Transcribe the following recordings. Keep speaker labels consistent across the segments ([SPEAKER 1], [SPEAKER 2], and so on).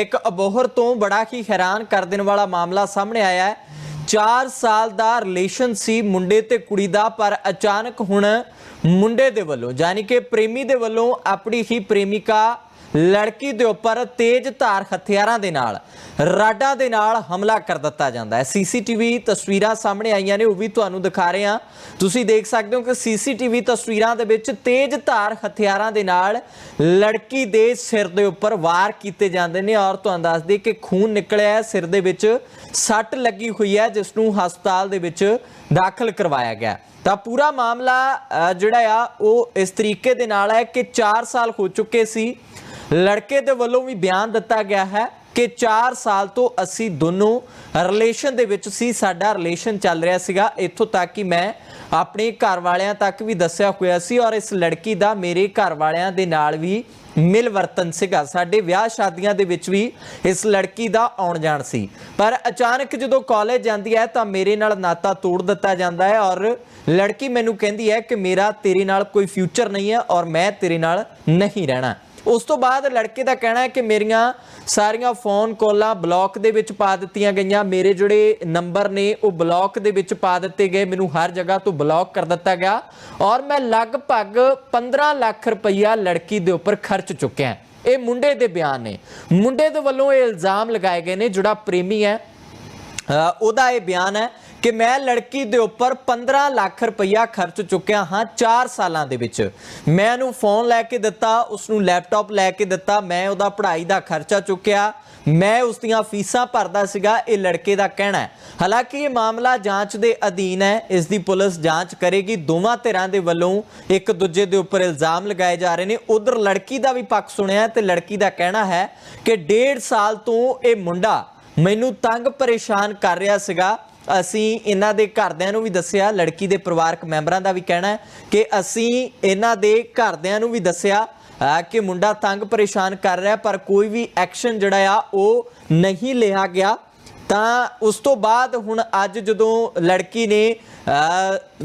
[SPEAKER 1] ਇੱਕ ਅਬੋਹਰ ਤੋਂ ਬੜਾ ਹੀ ਹੈਰਾਨ ਕਰ ਦੇਣ ਵਾਲਾ ਮਾਮਲਾ ਸਾਹਮਣੇ ਆਇਆ ਹੈ। 4 ਸਾਲ ਦਾ ਰਿਲੇਸ਼ਨ ਸੀ ਮੁੰਡੇ ਤੇ ਕੁੜੀ ਦਾ, ਪਰ ਅਚਾਨਕ ਹੁਣ ਮੁੰਡੇ ਦੇ ਵੱਲੋਂ, ਯਾਨੀ ਕਿ ਪ੍ਰੇਮੀ ਦੇ ਵੱਲੋਂ ਆਪਣੀ ਹੀ ਪ੍ਰੇਮਿਕਾ ਲੜਕੀ ਦੇ ਉੱਪਰ ਤੇਜ਼ ਧਾਰ ਹਥਿਆਰਾਂ ਦੇ ਨਾਲ ਰਾਡਾਂ ਦੇ ਨਾਲ ਹਮਲਾ ਕਰ ਦਿੱਤਾ ਜਾਂਦਾ ਹੈ। ਸੀਸੀਟੀਵੀ ਤਸਵੀਰਾਂ ਸਾਹਮਣੇ ਆਈਆਂ ਨੇ ਉਹ ਵੀ ਤੁਹਾਨੂੰ ਦਿਖਾ ਰਹੇ ਹਾਂ। ਤੁਸੀਂ ਦੇਖ ਸਕਦੇ ਹੋ ਕਿ ਸੀਸੀਟੀਵੀ ਤਸਵੀਰਾਂ ਦੇ ਵਿੱਚ ਤੇਜ਼ ਧਾਰ ਹਥਿਆਰਾਂ ਦੇ ਨਾਲ ਲੜਕੀ ਦੇ ਸਿਰ ਦੇ ਉੱਪਰ ਵਾਰ ਕੀਤੇ ਜਾਂਦੇ ਨੇ ਔਰ ਤੁਹਾਨੂੰ ਦੱਸ ਦਈਏ ਕਿ ਖੂਨ ਨਿਕਲਿਆ ਹੈ ਸਿਰ ਦੇ ਵਿੱਚ ਸੱਟ ਲੱਗੀ ਹੋਈ ਹੈ ਜਿਸ ਨੂੰ ਹਸਪਤਾਲ ਦੇ ਵਿੱਚ ਦਾਖਲ ਕਰਵਾਇਆ ਗਿਆ ਤਾਂ ਪੂਰਾ ਮਾਮਲਾ ਅ, ਜਿਹੜਾ ਆ ਉਹ ਇਸ ਤਰੀਕੇ ਦੇ ਨਾਲ ਹੈ ਕਿ 4 ਸਾਲ ਹੋ ਚੁੱਕੇ ਸੀ। ਲੜਕੇ ਦੇ ਵੱਲੋਂ ਵੀ ਬਿਆਨ ਦਿੱਤਾ ਗਿਆ ਹੈ ਕਿ 4 ਸਾਲ ਤੋਂ ਅਸੀਂ ਦੋਨੋਂ ਰਿਲੇਸ਼ਨ ਦੇ ਵਿੱਚ ਸੀ, ਸਾਡਾ ਰਿਲੇਸ਼ਨ ਚੱਲ ਰਿਹਾ ਸੀਗਾ। ਇੱਥੋਂ ਤੱਕ ਕਿ ਮੈਂ ਆਪਣੇ ਘਰ ਵਾਲਿਆਂ ਤੱਕ ਵੀ ਦੱਸਿਆ ਹੋਇਆ ਸੀ ਔਰ ਇਸ ਲੜਕੀ ਦਾ ਮੇਰੇ ਘਰ ਵਾਲਿਆਂ ਦੇ ਨਾਲ ਵੀ ਮਿਲ ਵਰਤਨ ਸੀਗਾ। ਸਾਡੇ ਵਿਆਹ ਸ਼ਾਦੀਆਂ ਦੇ ਵਿੱਚ ਵੀ ਇਸ ਲੜਕੀ ਦਾ ਆਉਣ ਜਾਣ ਸੀ। ਪਰ ਅਚਾਨਕ ਜਦੋਂ ਕਾਲਜ ਜਾਂਦੀ ਹੈ ਤਾਂ ਮੇਰੇ ਨਾਲ ਨਾਤਾ ਤੋੜ ਦਿੱਤਾ ਜਾਂਦਾ ਹੈ ਔਰ ਲੜਕੀ ਮੈਨੂੰ ਕਹਿੰਦੀ ਹੈ ਕਿ ਮੇਰਾ ਤੇਰੇ ਨਾਲ ਕੋਈ ਫਿਊਚਰ ਨਹੀਂ ਹੈ ਔਰ ਮੈਂ ਤੇਰੇ ਨਾਲ ਨਹੀਂ ਰਹਿਣਾ। ਉਸ ਤੋਂ ਬਾਅਦ ਲੜਕੇ ਦਾ ਕਹਿਣਾ ਹੈ ਕਿ ਮੇਰੀਆਂ ਸਾਰੀਆਂ ਫੋਨ ਕਾਲਾਂ ਬਲੌਕ ਦੇ ਵਿੱਚ ਪਾ ਦਿੱਤੀਆਂ ਗਈਆਂ। ਮੇਰੇ ਜਿਹੜੇ ਨੰਬਰ ਨੇ, ਉਹ ਬਲੌਕ ਦੇ ਵਿੱਚ ਪਾ ਦਿੱਤੇ ਗਏ। ਮੈਨੂੰ ਹਰ ਜਗ੍ਹਾ ਤੋਂ ਬਲੌਕ ਕਰ ਦਿੱਤਾ ਗਿਆ ਔਰ ਮੈਂ ਲਗਭਗ 15 ਲੱਖ ਰੁਪਈਆ ਲੜਕੀ ਦੇ ਉੱਪਰ ਖਰਚ ਚੁੱਕਿਆ ਇਹ ਮੁੰਡੇ ਦੇ ਬਿਆਨ ਨੇ। ਮੁੰਡੇ ਦੇ ਵੱਲੋਂ ਇਹ ਇਲਜ਼ਾਮ ਲਗਾਏ ਗਏ ਨੇ, ਜਿਹੜਾ ਪ੍ਰੇਮੀ ਹੈ ਉਹਦਾ ਇਹ ਬਿਆਨ ਹੈ ਕਿ ਮੈਂ ਲੜਕੀ ਦੇ ਉੱਪਰ 15 ਲੱਖ ਰੁਪਈਆ ਖਰਚ ਚੁੱਕਿਆ ਹਾਂ 4 ਸਾਲਾਂ ਦੇ ਵਿੱਚ। ਮੈਂ ਉਹਨੂੰ ਫੋਨ ਲੈ ਕੇ ਦਿੱਤਾ ਉਸ ਨੂੰ ਲੈਪਟਾਪ ਲੈ ਕੇ ਦਿੱਤਾ, ਮੈਂ ਉਹਦਾ ਪੜ੍ਹਾਈ ਦਾ ਖਰਚਾ ਚੁੱਕਿਆ, ਮੈਂ ਉਸ ਦੀਆਂ ਫੀਸਾਂ ਭਰਦਾ ਸੀਗਾ, ਇਹ ਲੜਕੇ ਦਾ ਕਹਿਣਾ ਹੈ। ਹਾਲਾਂਕਿ ਇਹ ਮਾਮਲਾ ਜਾਂਚ ਦੇ ਅਧੀਨ ਹੈ, ਇਸ ਦੀ ਪੁਲਿਸ ਜਾਂਚ ਕਰੇਗੀ, ਦੋਵਾਂ ਧਿਰਾਂ ਦੇ ਵੱਲੋਂ ਇੱਕ ਦੂਜੇ ਦੇ ਉੱਪਰ ਇਲਜ਼ਾਮ ਲਗਾਏ ਜਾ ਰਹੇ ਨੇ। ਉਧਰ ਲੜਕੀ ਦਾ ਵੀ ਪੱਖ ਸੁਣਿਆ ਤੇ ਲੜਕੀ ਦਾ ਕਹਿਣਾ ਹੈ ਕਿ 1.5 ਸਾਲ ਤੋਂ ਇਹ ਮੁੰਡਾ ਮੈਨੂੰ ਤੰਗ ਪਰੇਸ਼ਾਨ ਕਰ ਰਿਹਾ ਸੀਗਾ ਅਸੀਂ ਇਹਨਾਂ ਦੇ ਘਰਦਿਆਂ ਨੂੰ ਵੀ ਦੱਸਿਆ, ਲੜਕੀ ਦੇ ਪਰਿਵਾਰਕ ਮੈਂਬਰਾਂ ਦਾ ਵੀ ਕਹਿਣਾ ਕਿ ਅਸੀਂ ਇਹਨਾਂ ਦੇ ਘਰਦਿਆਂ ਨੂੰ ਵੀ ਦੱਸਿਆ ਕਿ ਮੁੰਡਾ ਤੰਗ ਪਰੇਸ਼ਾਨ ਕਰ ਰਿਹਾ ਪਰ ਕੋਈ ਵੀ ਐਕਸ਼ਨ ਜਿਹੜਾ ਆ, ਉਹ ਨਹੀਂ ਲਿਆ ਗਿਆ। ਤਾਂ ਉਸ ਤੋਂ ਬਾਅਦ ਹੁਣ ਅੱਜ ਜਦੋਂ ਲੜਕੀ ਨੇ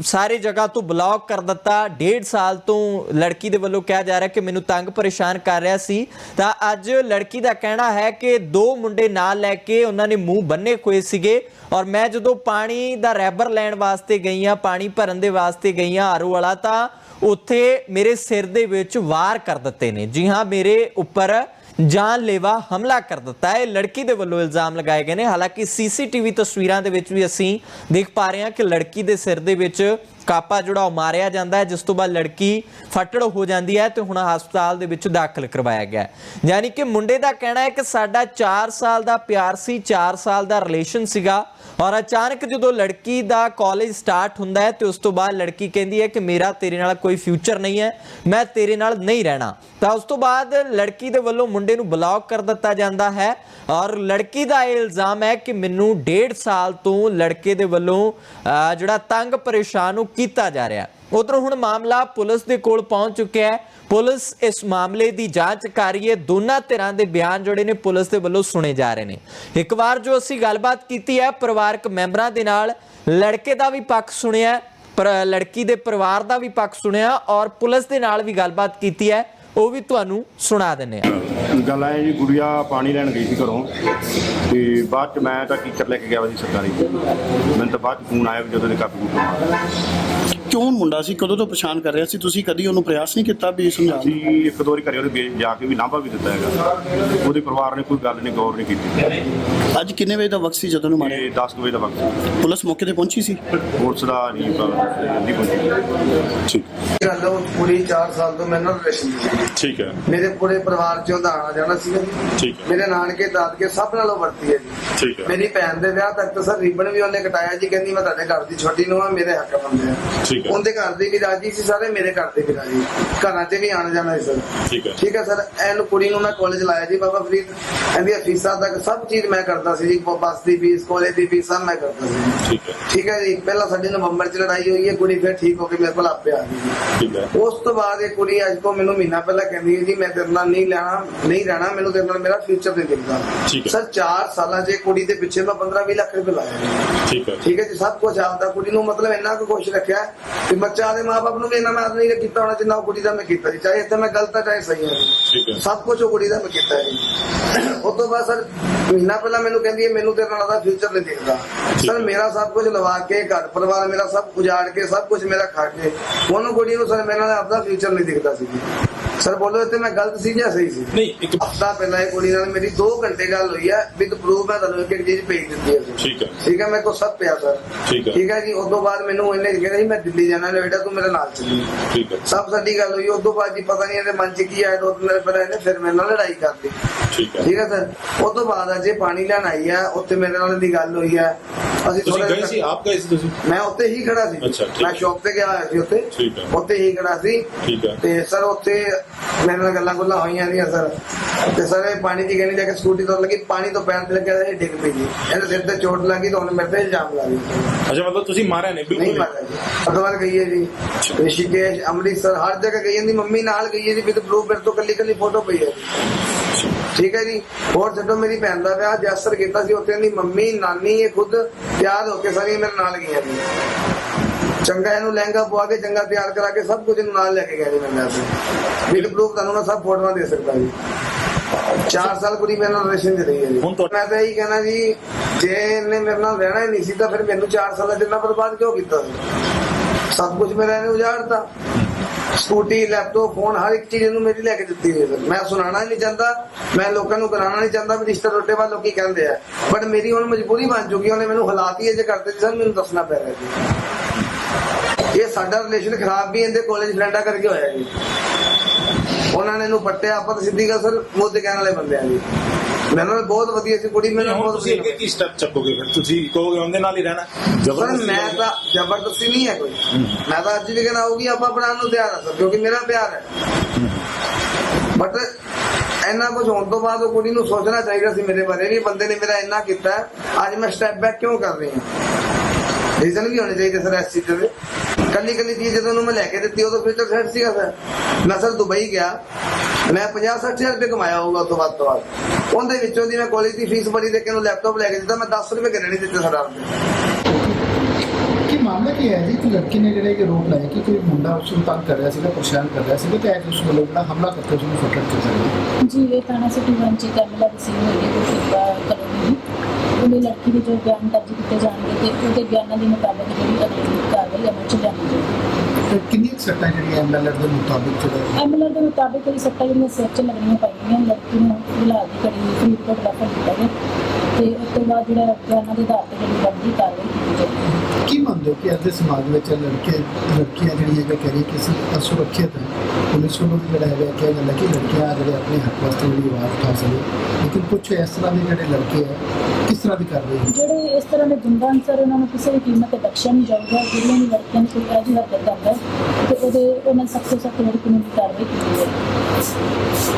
[SPEAKER 1] ਸਾਰੇ ਜਗ੍ਹਾ ਤੋਂ ਬਲੌਕ ਕਰ ਦਿੱਤਾ, ਡੇਢ ਸਾਲ ਤੋਂ ਲੜਕੀ ਦੇ ਵੱਲੋਂ ਕਿਹਾ ਜਾ ਰਿਹਾ ਕਿ ਮੈਨੂੰ ਤੰਗ ਪਰੇਸ਼ਾਨ ਕਰ ਰਿਹਾ ਸੀ, ਤਾਂ ਅੱਜ ਲੜਕੀ ਦਾ ਕਹਿਣਾ ਹੈ ਕਿ ਦੋ ਮੁੰਡੇ ਨਾਲ ਲੈ ਕੇ ਉਹਨਾਂ ਨੇ ਮੂੰਹ ਬੰਨੇ ਹੋਏ ਸੀਗੇ ਔਰ ਮੈਂ ਜਦੋਂ ਪਾਣੀ ਦਾ ਰੈਬਰ ਲੈਣ ਵਾਸਤੇ ਗਈ ਆ ਪਾਣੀ ਭਰਨ ਦੇ ਵਾਸਤੇ ਗਈ ਆ ਆਰੂ ਵਾਲਾ, ਤਾਂ ਉੱਥੇ ਮੇਰੇ ਸਿਰ ਦੇ ਵਿੱਚ ਵਾਰ ਕਰ ਦਿੱਤੇ ਨੇ। ਜੀ ਹਾਂ, ਮੇਰੇ ਉੱਪਰ ਜਾਨਲੇਵਾ ਹਮਲਾ ਕਰ ਦਿੱਤਾ ਹੈ। ਲੜਕੀ ਦੇ ਵੱਲੋਂ ਇਲਜ਼ਾਮ ਲਗਾਏ ਗਏ ਨੇ। ਹਾਲਾਂਕਿ ਸੀਸੀਟੀਵੀ ਤਸਵੀਰਾਂ ਦੇ ਵਿੱਚ ਵੀ ਅਸੀਂ ਦੇਖ ਪਾ ਰਹੇ ਹਾਂ ਕਿ ਲੜਕੀ ਦੇ ਸਿਰ ਦੇ ਵਿੱਚ ਕਾਪਾ ਜਿਹੜਾ ਉਹ ਮਾਰਿਆ ਜਾਂਦਾ ਹੈ, ਜਿਸ ਤੋਂ ਬਾਅਦ ਲੜਕੀ ਫੱਟੜ ਹੋ ਜਾਂਦੀ ਹੈ ਤੇ ਹੁਣ ਹਸਪਤਾਲ ਦੇ ਵਿੱਚ ਦਾਖਲ ਕਰਵਾਇਆ ਗਿਆ ਹੈ। ਯਾਨੀ ਕਿ ਮੁੰਡੇ ਦਾ ਕਹਿਣਾ ਹੈ ਕਿ ਸਾਡਾ 4 ਸਾਲ ਦਾ ਪਿਆਰ ਸੀ 4 ਸਾਲ ਦਾ ਰਿਲੇਸ਼ਨ ਸੀਗਾ। ਔਰ ਅਚਾਨਕ ਜਦੋਂ ਲੜਕੀ ਦਾ ਕਾਲਜ ਸਟਾਰਟ ਹੁੰਦਾ ਹੈ ਤੇ ਉਸ ਤੋਂ ਬਾਅਦ ਲੜਕੀ ਕਹਿੰਦੀ ਹੈ ਕਿ ਮੇਰਾ ਤੇਰੇ ਨਾਲ ਕੋਈ ਫਿਊਚਰ ਨਹੀਂ ਹੈ, ਮੈਂ ਤੇਰੇ ਨਾਲ ਨਹੀਂ ਰਹਿਣਾ। ਤਾਂ ਉਸ ਤੋਂ ਬਾਅਦ ਲੜਕੀ ਦੇ ਵੱਲੋਂ ਮੁੰਡੇ ਨੂੰ ਬਲੌਕ ਕਰ ਦਿੱਤਾ ਜਾਂਦਾ ਹੈ ਔਰ ਲੜਕੀ ਦਾ ਇਹ ਇਲਜ਼ਾਮ ਹੈ ਕਿ ਮੈਨੂੰ 1.5 ਸਾਲ ਤੋਂ ਲੜਕੇ ਦੇ ਵੱਲੋਂ ਜਿਹੜਾ ਤੰਗ ਪਰੇਸ਼ਾਨ ਉਹ ਕੀਤਾ ਜਾ ਰਿਹਾ। ਉਧਰੋਂ ਹੁਣ ਮਾਮਲਾ ਪੁਲਿਸ ਦੇ ਕੋਲ ਪਹੁੰਚ ਚੁੱਕਿਆ ਹੈ। ਪੁਲਿਸ ਇਸ ਮਾਮਲੇ ਦੀ ਜਾਂਚ ਕਰ ਰਹੀ ਹੈ। ਦੋਨਾਂ ਧਿਰਾਂ ਦੇ ਬਿਆਨ ਜਿਹੜੇ ਨੇ ਪੁਲਿਸ ਦੇ ਵੱਲੋਂ ਸੁਣੇ ਜਾ ਰਹੇ ਨੇ। ਇੱਕ ਵਾਰ ਜੋ ਅਸੀਂ ਗੱਲਬਾਤ ਕੀਤੀ ਹੈ, ਪਰਿਵਾਰਕ ਮੈਂਬਰਾਂ ਦੇ ਨਾਲ ਲੜਕੇ ਦਾ ਵੀ ਪੱਖ ਸੁਣਿਆ ਪਰ ਲੜਕੀ ਦੇ ਪਰਿਵਾਰ ਦਾ ਵੀ ਪੱਖ ਸੁਣਿਆ ਔਰ ਪੁਲਿਸ ਦੇ ਨਾਲ ਵੀ ਗੱਲਬਾਤ ਕੀਤੀ ਹੈ। ਉਹ ਵੀ ਤੁਹਾਨੂੰ ਸੁਣਾ ਦਿੰਨੇ ਆ
[SPEAKER 2] ਗੱਲ ਆਏ ਜੀ ਗੁੜੀਆ ਪਾਣੀ ਲੈਣ ਗਈ ਸੀ ਘਰੋਂ ਤੇ ਬਾਅਦ ਚ ਮੈਂ ਤਾਂ ਟੀਚਰ ਲੈ ਕੇ ਗਿਆ ਸੀ ਸਰਕਾਰੀ। ਮੈਨੂੰ ਤਾਂ ਬਾਅਦ ਚ ਫੋਨ ਆਇਆ ਵੀ ਜਦੋਂ ਦੇ ਕਾਪੀ ਕੂਪੀ ਮਾਰਿਆ
[SPEAKER 3] ਕਿਉਂ ਮੁੰਡਾ ਸੀ? ਕਦੋਂ ਤੋਂ ਪਛਾਣ ਕਰ ਰਿਹਾ ਸੀ? ਤੁਸੀਂ ਕਦੀ ਉਹਨੂੰ ਪ੍ਰਯਾਸ ਨਹੀਂ ਕੀਤਾ ਵੀ ਸਮਝਾਉਣ
[SPEAKER 2] ਅਸੀਂ ਇੱਕ ਦੋ ਵਾਰੀ ਘਰੇ ਉਹਦੇ ਗੇ- ਜਾ ਕੇ ਵੀ ਲਾਂਭਾ ਵੀ ਦਿੱਤਾ ਹੈਗਾ। ਉਹਦੇ ਪਰਿਵਾਰ ਨੇ ਕੋਈ ਗੱਲ ਨਹੀਂ ਗੌਰ ਨਹੀਂ ਕੀਤੀ।
[SPEAKER 3] ਅੱਜ ਕਿੰਨੇ ਵਜੇ ਦਾ ਵਕਤ ਸੀ ਜਦੋਂ ਉਹਨੂੰ ਮਾਰਿਆ?
[SPEAKER 2] ਇਹ 10 ਕੁ ਵਜੇ ਦਾ ਵਕਤ ਸੀ।
[SPEAKER 3] ਪੁਲਿਸ ਮੌਕੇ ਤੇ ਪਹੁੰਚੀ ਸੀ?
[SPEAKER 2] ਪੁਲਿਸ ਦਾ ਨਹੀਂ ਪਹੁੰਚੀ। ਠੀਕ।
[SPEAKER 4] ਗੱਲ ਉਹ ਪੂਰੀ 4 ਸਾਲ ਤੋਂ ਮੇਰੇ ਨਾਲ ਰਿਲੇਸ਼ਨ ਸੀ
[SPEAKER 2] ਠੀਕ ਹੈ।
[SPEAKER 4] ਮੇਰੇ ਪੂਰੇ ਪਰਿਵਾਰ ਚੋਂ ਦਾ ਆਣਾ ਜਾਣਾ ਸੀਗਾ
[SPEAKER 2] ਠੀਕ ਹੈ।
[SPEAKER 4] ਮੇਰੇ ਨਾਨਕੇ ਦਾਦਕੇ ਸਭ ਨਾਲੋਂ ਵਰਤੀ ਹੈ ਜੀ।
[SPEAKER 2] ਠੀਕ ਹੈ।
[SPEAKER 4] ਮੇਰੀ ਭੈਣ ਦੇ ਵਿਆਹ ਤੱਕ ਤਾਂ ਸਰ ਰਿਬਨ ਵੀ ਉਹਨੇ ਕਟਾਇਆ ਜੀ ਕਹਿੰਦੀ ਮੈਂ ਤੁਹਾਡੇ ਘਰ ਦੀ ਛੋਟੀ ਨੂੰ ਆ ਮੇਰੇ ਹੱਕ ਬੰਦੇ ਆ।
[SPEAKER 2] ਠੀਕ ਹੈ।
[SPEAKER 4] ਉਹਦੇ ਘਰ ਦੇ ਵੀ ਰਾਜੀ ਸੀ ਸਾਰੇ ਮੇਰੇ ਘਰ ਦੇ ਵੀ ਰਾਜੀ। ਘਰਾਂ 'ਚ ਵੀ ਆਣਾ ਜਾਣਾ ਸੀ ਸਰ।
[SPEAKER 2] ਠੀਕ ਹੈ।
[SPEAKER 4] ਠੀਕ ਹੈ ਸਰ ਇਹਨੂੰ ਕੁੜੀ ਨੂੰ ਮੈਂ ਕਾਲਜ ਲਾਇਆ ਜੀ ਬਾਬਾ ਫਰੀਦ। ਇਹਦੀਆਂ ਫੀਸਾਂ ਤੱਕ ਸਭ ਚੀਜ਼ ਮੈਂ ਕਰਦਾ ਸੀ ਜੀ ਬੱਸ ਦੀ ਫੀਸ ਕਾਲਜ ਦੀ ਫੀਸ ਸਭ ਮੈਂ ਕਰਦਾ ਸੀ
[SPEAKER 2] ਠੀਕ ਹੈ।
[SPEAKER 4] ਠੀਕ ਹੈ ਜੀ ਪਹਿਲਾਂ ਸਾਡੀ ਨਵੰਬਰ 'ਚ ਲੜਾਈ ਹੋਈ ਹੈ ਕੁੜੀ ਫਿਰ ਠੀਕ ਹੋ ਕੇ ਮੇਰੇ ਕੋਲ ਆਪੇ ਆ ਗਈ ਜੀ।
[SPEAKER 2] ਠੀਕ ਹੈ।
[SPEAKER 4] ਉਸ ਤੋਂ ਬਾਅਦ ਇਹ ਕੁੜੀ ਅੱਜ ਤੋਂ ਮੈਨੂੰ ਮਹੀਨਾ ਪਹਿਲਾਂ ਕਹਿੰਦੀ ਹੈ ਜੀ ਮੈਂ ਤੇਰੇ ਨਾਲ ਨਹੀਂ ਲੈਣਾ ਨਹੀਂ ਰਹਿਣਾ ਮੈਨੂੰ ਤੇਰੇ ਨਾਲ ਮੇਰਾ ਫਿਊਚਰ ਨਹੀਂ ਦਿਖਦਾ।
[SPEAKER 2] ਠੀਕ ਹੈ।
[SPEAKER 4] ਸਰ 4 ਸਾਲਾਂ 'ਚ ਇਹ ਕੁੜੀ ਦੇ ਪਿੱਛੇ ਮੈਂ 15-20 ਲੱਖ ਰੁਪਏ ਲਾਇਆ।
[SPEAKER 2] ਠੀਕ ਹੈ।
[SPEAKER 4] ਠੀਕ ਹੈ ਜੀ ਸਭ ਕੁਝ ਆਪਦਾ ਕੁੜੀ ਨੂੰ ਮਤਲਬ ਇੰਨਾ ਕੁ ਖੁਸ਼ ਰੱਖਿਆ ਕਿ ਬੱਚਾ ਦੇ ਮਾਪੇ ਨੂੰ ਵੀ ਇੰਨਾ ਮੈਂ ਨਹੀਂ ਕੀਤਾ ਹੋਣਾ ਜਿੰਨਾ ਕੁੜੀ ਦਾ ਮੈਂ ਕੀਤਾ ਜੀ। ਚਾਹੇ ਇੱਥੇ ਮੈਂ ਗਲਤ ਆ ਚਾਹੇ ਸਹੀ ਹਾਂ ਜੀ।
[SPEAKER 5] ਠੀਕ ਹੈ।
[SPEAKER 4] ਸਭ ਕੁਝ ਉਹ ਕੁੜੀ ਦਾ ਮੈਂ ਕੀਤਾ ਜੀ। ਉਸ ਤੋਂ ਬਾਅਦ ਸਰ ਮਹੀਨਾ ਪਹਿਲਾਂ ਮੈਨੂੰ ਕਹਿੰਦੀ ਹੈ ਮੈਨੂੰ ਤੇਰੇ ਨਾਲ ਦਾ ਫਿਊਚਰ ਨਹੀਂ ਦਿਖਦਾ। ਸਰ ਮੇਰਾ ਸਭ ਕੁਝ ਲਵਾ ਕੇ ਘਰ ਪਰਿਵਾਰ ਮੇਰਾ ਸਭ ਉਜਾੜ ਕੇ ਸਭ ਕੁਝ ਮੇਰਾ ਖਾ ਕੇ ਉਹਨੂੰ ਕੁੜੀ ਨੂੰ ਸਰ ਮੇਰੇ ਨਾਲ ਆਪਦਾ ਫਿਊਚਰ ਨਹੀਂ ਦਿਖਦਾ ਸੀ ਜੀ। ਸਰ ਬੋਲੋ ਇੱਥੇ ਮੈਂ ਗਲਤ ਸੀ ਜਾਂ ਸਹੀ ਸੀ?
[SPEAKER 5] ਨਹੀਂ ਇੱਕ
[SPEAKER 4] ਹਫਤਾ ਪਹਿਲਾਂ ਇਹ ਕੁੜੀ ਨਾਲ ਮੇਰੀ 2 ਘੰਟੇ ਗੱਲ ਹੋਈ ਹੈ ਵਿਦ ਪ੍ਰੂਫ ਮੈਂ ਤੁਹਾਨੂੰ ਇੱਕ ਇੱਕ ਚੀਜ਼ ਭੇਜ ਦਿੱਤੀ ਹੈ
[SPEAKER 5] ਠੀਕ ਹੈ
[SPEAKER 4] ਠੀਕ ਹੈ ਮੇਰੇ ਕੋਲ ਸਭ ਪਿਆ ਸਰ।
[SPEAKER 5] ਠੀਕ ਹੈ।
[SPEAKER 4] ਠੀਕ ਹੈ ਜੀ ਉਸ ਤੋਂ ਬਾਅਦ ਮੈਨੂੰ ਇਹਨੇ ਕਿਹਾ ਸੀ ਮੈਂ ਦਿੱਲੀ ਜਾਣਾ ਨੋਇਡਾ ਤੂੰ ਮੇਰੇ ਨਾਲ ਚੱਲੀ।
[SPEAKER 5] ਠੀਕ ਹੈ
[SPEAKER 4] ਸਭ ਸਾਡੀ ਗੱਲ ਹੋਈ ਉਸ ਤੋਂ ਬਾਅਦ ਜੀ ਪਤਾ ਨਹੀਂ ਇਹਦੇ ਮਨ 'ਚ ਕੀ ਆਇਆ ਤਿੰਨ ਦਿਨ ਪਹਿਲਾਂ ਇਹਨੇ ਫਿਰ ਮੇਰੇ ਨਾਲ ਲੜਾਈ ਕਰਤੀ
[SPEAKER 5] ਠੀਕ ਹੈ
[SPEAKER 4] ਠੀਕ ਹੈ ਸਰ। ਉਸ ਤੋਂ ਬਾਅਦ ਅਜੇ ਪਾਣੀ ਲੈਣ ਆਈ ਹੈ ਉੱਥੇ ਮੇਰੇ ਨਾਲ ਦੀ ਗੱਲ ਹੋਈ ਹੈ ਅਸੀਂ
[SPEAKER 5] ਤੁਸੀਂ
[SPEAKER 4] ਥੋੜ੍ਹਾ
[SPEAKER 5] ਗਏ ਸੀ? ਆਪ ਗਏ ਸੀ ਤੁਸੀਂ?
[SPEAKER 4] ਮੈਂ ਉੱਥੇ ਹੀ ਖੜਾ ਸੀ। ਮੈਂ। ਸ਼ੌਪ ਤੇ ਗਿਆ ਹੋਇਆ ਸੀ ਉੱਥੇ। ਉੱਥੇ ਹੀ ਖੜਾ ਸੀ।
[SPEAKER 5] ਠੀਕ ਹੈ
[SPEAKER 4] ਤੇ ਸਰ ਉੱਥੇ ਮੇਰੇ ਨਾਲ ਗੱਲਾਂ ਗੁੱਲਾਂ ਹੋਈਆਂ ਦੀਆਂ ਸਰ। ਤੇ ਸਰ ਇਹ ਪਾਣੀ ਦੀ ਕਹਿੰਦੀ ਜਾ ਕੇ ਸਕੂਟੀ ਤੋਂ ਲੱਗੀ ਪਾਣੀ ਤੋਂ ਪੈਰ ਤੇ ਲੱਗਿਆ ਇਹ ਡਿੱਗ ਪਈ ਜੀ। ਇਹਦੇ ਸਿਰ ਤੇ ਚੋਟ ਲੱਗੀ ਤਾਂ ਉਹਨੇ ਮੇਰੇ ਤੇ ਇਲਜ਼ਾਮ ਲਾ ਦਿੱਤਾ
[SPEAKER 5] ਅੱਛਾ ਮਤਲਬ ਤੁਸੀਂ ਮਾਰਿਆ ਨਹੀਂ? ਬਿਲਕੁਲ
[SPEAKER 4] ਨਹੀਂ ਮਾਤਾ ਜੀ। ਅਦਵਾਰ ਗਈ ਹੈ ਜੀ ਰਿਸ਼ੀਕੇਸ਼ ਅੰਮ੍ਰਿਤਸਰ ਹਰ ਜਗ੍ਹਾ ਗਈ ਹੈ ਦੀ ਮੰਮੀ ਨਾਲ ਗਈ ਹੈ ਜੀ ਵਿਦ ਪ੍ਰੂਫ ਮੇਰੇ ਤੋਂ ਕੱਲੀ ਕੱਲੀ ਫੋਟੋ ਪਈ ਹੈ ਠੀਕ ਹੈ ਜੀ। ਹੋਰ ਜਦੋਂ ਮੇਰੀ ਭੈਣ ਦਾ ਵਿਆਹ ਜੈਸਰ ਕੀਤਾ ਸੀ ਉੱਥੇ ਦੀ ਮੰਮੀ ਨਾਨੀ ਇਹ ਖੁਦ ਤਿਆਰ ਹੋ ਕੇ ਸਾਰੀਆਂ ਮੇਰੇ ਨਾਲ ਗਈਆਂ ਜੀ। ਚੰਗਾ ਇਹਨੂੰ ਲਹਿੰਗਾ ਪਵਾ ਕੇ ਚੰਗਾ ਤਿਆਰ ਕਰਾ ਕੇ ਸਭ ਕੁਝ ਇਹਨੂੰ ਨਾਲ ਲੈ ਕੇ ਗਿਆ ਜੀ ਮੈਂ ਤੇ। ਵਿਦ ਪ੍ਰੂਫ ਤੁਹਾਨੂੰ ਮੈਂ ਸਭ ਫੋਟੋਆਂ ਦੇ ਸਕਦਾ ਜੀ। 4 ਸਾਲ ਕੁੜੀ ਮੇਰੇ ਨਾਲ ਰਿਲੇਸ਼ਨ ਰਹੀ ਹੈ ਜੀ। ਮੈਂ ਤਾਂ ਇਹੀ ਕਹਿਣਾ ਜੀ ਜੇ ਇਹਨੇ ਮੇਰੇ ਨਾਲ ਰਹਿਣਾ ਹੀ ਨਹੀਂ ਸੀ ਤਾਂ ਫਿਰ ਮੈਨੂੰ 4 ਸਾਲਾਂ ਜਿੰਨਾ ਬਰਬਾਦ ਕਿਉਂ ਕੀਤਾ ਸੀ? ਸਭ ਕੁਝ ਮੇਰਾ ਇਹਨੇ ਉਜਾੜਤਾ। ਸਕੂਟੀ ਲੈਪਟਾਪ ਫੋਨ ਹਰ ਇੱਕ ਚੀਜ਼ ਇਹਨੂੰ ਮੇਰੀ ਲੈ ਕੇ ਦਿੱਤੀ ਹੋਈ ਮੈਂ ਸੁਣਾਉਣਾ ਹੀ ਨਹੀਂ ਚਾਹੁੰਦਾ ਮੈਂ ਲੋਕਾਂ ਨੂੰ ਕਰਾਉਣਾ ਨਹੀਂ ਚਾਹੁੰਦਾ ਵੀ ਰਿਸ਼ਤਾ ਟੁੱਟੇ ਬਾਅਦ ਲੋਕੀ ਕਹਿੰਦੇ ਆ। ਬਟ ਮੇਰੀ ਹੁਣ ਮਜਬੂਰੀ ਬਣ ਚੁੱਕੀ ਹੈ, ਉਹਨੇ ਮੈਨੂੰ ਹਾਲਾਤ ਹੀ ਇਹ ਜੇ ਕਰਦੇ ਸੀ ਸਰ ਮੈਨੂੰ ਦੱਸਣਾ ਪੈ ਰਿਹਾ ਜੀ। ਸਾਡਾ ਰਿਲੇਸ਼ਨ ਖਰਾਬ ਵੀ ਇਹਦੇ ਕਾਲਜ ਫਰੈਂਡਾ ਕਰਕੇ ਹੋਇਆ ਜੀ। ਉਹਨਾਂ ਨੇ ਇਹਨੂੰ ਪੱਟਿਆ ਆਪਾਂ ਤਾਂ ਸਿੱਧੀ ਗੱਲ ਸਰ ਤੇ ਕਹਿਣ ਵਾਲੇ ਬੰਦੇ ਆ ਜੀ। ਮੇਰੇ ਨਾਲ ਬਹੁਤ ਵਧੀਆ ਸੀ ਕੁੜੀ ਨਾਲ
[SPEAKER 5] ਹੁਣ
[SPEAKER 4] ਬਹੁਤ
[SPEAKER 5] ਤੁਸੀਂ ਅੱਗੇ ਕੀ ਸਟੈਪ ਚੱਕੋਗੇ ਫਿਰ? ਤੁਸੀਂ ਕਹੋਗੇ ਉਹਦੇ ਨਾਲ ਹੀ ਰਹਿਣਾ।
[SPEAKER 4] ਸਰ
[SPEAKER 5] ਜ਼ਬਰਦਸਤੀ
[SPEAKER 4] ਮੈਂ ਤਾਂ ਜ਼ਬਰਦਸਤੀ ਨਹੀਂ ਹੈ ਕੋਈ। ਮੈਂ ਤਾਂ ਅੱਜ ਵੀ ਕਹਿਣਾ ਹੋਊਗੀ ਆਪਾਂ ਬਣਾਉਣ ਨੂੰ ਤਿਆਰ ਹਾਂ ਸਰ ਕਿਉਂਕਿ ਮੇਰਾ ਪਿਆਰ ਹੈ। ਬਟ ਇੰਨਾ ਕੁਝ ਹੋਣ ਤੋਂ ਬਾਅਦ ਉਹ ਕੁੜੀ ਨੂੰ ਸੋਚਣਾ ਚਾਹੀਦਾ ਸੀ ਮੇਰੇ ਬਾਰੇ ਵੀ ਬੰਦੇ ਨੇ ਮੇਰਾ ਇੰਨਾ ਕੀਤਾ ਹੈ, ਅੱਜ ਮੈਂ ਸਟੈਪ ਬੈਕ ਕਿਉਂ ਕਰ ਰਹੀ ਹਾਂ? ਰੀਜ਼ਨ ਵੀ ਹੋਣੇ ਚਾਹੀਦੇ ਸਰ ਇਸ ਚੀਜ਼ ਦੇ। ਕੱਲੀ ਕੱਲੀ ਚੀਜ਼ ਜਦੋਂ ਉਹਨੂੰ ਮੈਂ ਲੈ ਕੇ ਦਿੱਤੀ ਉਦੋਂ ਫਿਊਚਰ ਸੈਟ ਸੀਗਾ ਸਰ ਮੈਂ ਸਰ ਦੁਬਈ ਗਿਆ। ਮੈਂ 50 60000 ਰੁਪਏ ਕਮਾਇਆ ਹੋਊਗਾ ਉਸ ਤੋਂ ਬਾਅਦ ਤੋਂ ਬਾਅਦ। ਉਹਦੇ ਵਿੱਚੋਂ ਦੀ ਮੈਂ ਕਾਲਜ ਦੀ ਫੀਸ ਭਰੀ ਦੇ ਕੇ ਉਹਨੂੰ ਲੈਪਟਾਪ ਲੈ ਕੇ ਦਿੱਤਾ ਮੈਂ 10 ਰੁਪਏ ਕਿਹੜੇ ਨਹੀਂ ਦਿੱਤੇ ਸਰਦਾਰ
[SPEAKER 6] ਕਿ ਮਾਮਲਾ ਕੀ ਹੈ ਜੀ? ਕਿ ਲੜਕੀ ਨੇ ਜਿਹੜੇ ਕਿ ਰੋਪ ਲਾਇਆ ਕਿ ਕੋਈ ਮੁੰਡਾ ਉਸ ਨੂੰ ਤੰਗ ਕਰ ਰਿਹਾ ਸੀਗਾ ਪਰੇਸ਼ਾਨ ਕਰ ਰਿਹਾ ਸੀਗਾ ਤੇ ਐਜ ਉਸ ਵੱਲੋਂ ਜਿਹੜਾ ਹਮਲਾ ਕਰਕੇ ਉਸ ਨੂੰ ਫਟੜ ਕੇ ਚਲਾ
[SPEAKER 7] ਜੀ ਇਹ ਥਾਣਾ ਸਿਟੀ ਵਨ ਚ ਕੈਮਰਾ ਰਿਸੀਵ ਹੋਈ ਹੈ ਗੁਰਸ਼ਿਕਾ ਕਲੋਨੀ ਉਹਦੇ ਲੜਕੀ ਦੇ ਜੋ ਬਿਆਨ ਦਰਜ ਕੀਤੇ ਜਾਣਗੇ ਤੇ ਉਹਦੇ ਬਿਆਨਾਂ ਦੇ ਮੁਤਾਬਕ ਜਿਹੜੀ ਅਗਲੀ ਕਾਰਵਾਈ ਅਮਲ ਚ ਲਿਆਂਦੀ ਜਾਵੇਗੀ
[SPEAKER 6] ਤੇ ਕਿੰਨੀ ਕੁ ਸੱਟਾਂ ਜਿਹੜੀਆਂ ਐਮਐਲਆਰ ਦੇ ਮੁਤਾਬਿਕ ਜਿਹੜਾ
[SPEAKER 7] ਐਮਐਲਆਰ ਦੇ ਮੁਤਾਬਕ ਇਹ ਸੱਟਾਂ ਜਿਹੜੀਆਂ ਸਿਰ 'ਚ ਲੱਗਣੀਆਂ ਪਾਈਆਂ ਲੜਕੀ ਨੂੰ ਫਿਲਹਾਲ ਦੀ ਕੜੀ ਫਰੀਦਕੋਟ ਰੈਫਰ ਕੀਤਾ ਗਿਆ। ਤੇ ਉਸ ਤੋਂ ਬਾਅਦ ਜਿਹੜਾ ਬਿਆਨਾਂ ਦੇ ਆਧਾਰ ਤੇ ਜਿਹੜੀ ਬਣਦੀ ਕਾਰਵਾਈ ਕੀਤੀ ਜਾਵੇਗੀ
[SPEAKER 6] ਕੀ ਮੰਨਦੇ ਹੋ ਕਿ ਅੱਜ ਦੇ ਸਮਾਜ ਵਿੱਚ ਲੜਕੇ ਲੜਕੀਆਂ ਜਿਹੜੀਆਂ ਹੈਗਾ ਕਹਿ ਰਹੀ ਕਿ ਅਸੀਂ ਅਸੁਰੱਖਿਅਤ ਹੈ? ਪੁਲਿਸ ਵੱਲੋਂ ਵੀ ਜਿਹੜਾ ਹੈਗਾ ਕਿਹਾ ਜਾਂਦਾ ਕਿ ਲੜਕੀਆਂ ਜਿਹੜੇ ਆਪਣੇ ਹੱਕ ਵਾਸਤੇ ਜਿਹੜੀ ਆਵਾਜ਼ ਉਠਾ ਸਕਣ। ਲੇਕਿਨ ਕੁਝ ਇਸ ਤਰ੍ਹਾਂ ਦੇ ਜਿਹੜੇ ਲੜਕੇ ਹੈ ਕਿਸ ਤਰ੍ਹਾਂ ਦੀ ਕਾਰਵਾਈ ਹੋਈ?
[SPEAKER 7] ਜਿਹੜੇ ਇਸ ਤਰ੍ਹਾਂ ਦੇ ਗੁੰਡਾ ਅਨਸਰ ਉਹਨਾਂ ਨੂੰ ਕਿਸੇ ਵੀ ਕੀਮਤ ਤੇ ਬਖਸ਼ਿਆ ਨਹੀਂ ਜਾਊਗਾ। ਜਿਹੜੀਆਂ ਵੀ ਲੜਕੀਆਂ ਨੂੰ ਕੋਈ ਅਜਿਹਾ ਕਰਦਾ ਹੈ ਤੇ ਉਹਦੇ ਉਹਨਾਂ ਸਖਤ ਤੋਂ ਸਖਤ ਜਿਹੜੀ ਕਾਨੂੰਨੀ ਕਾਰਵਾਈ ਕੀਤੀ ਜਾਵੇਗੀ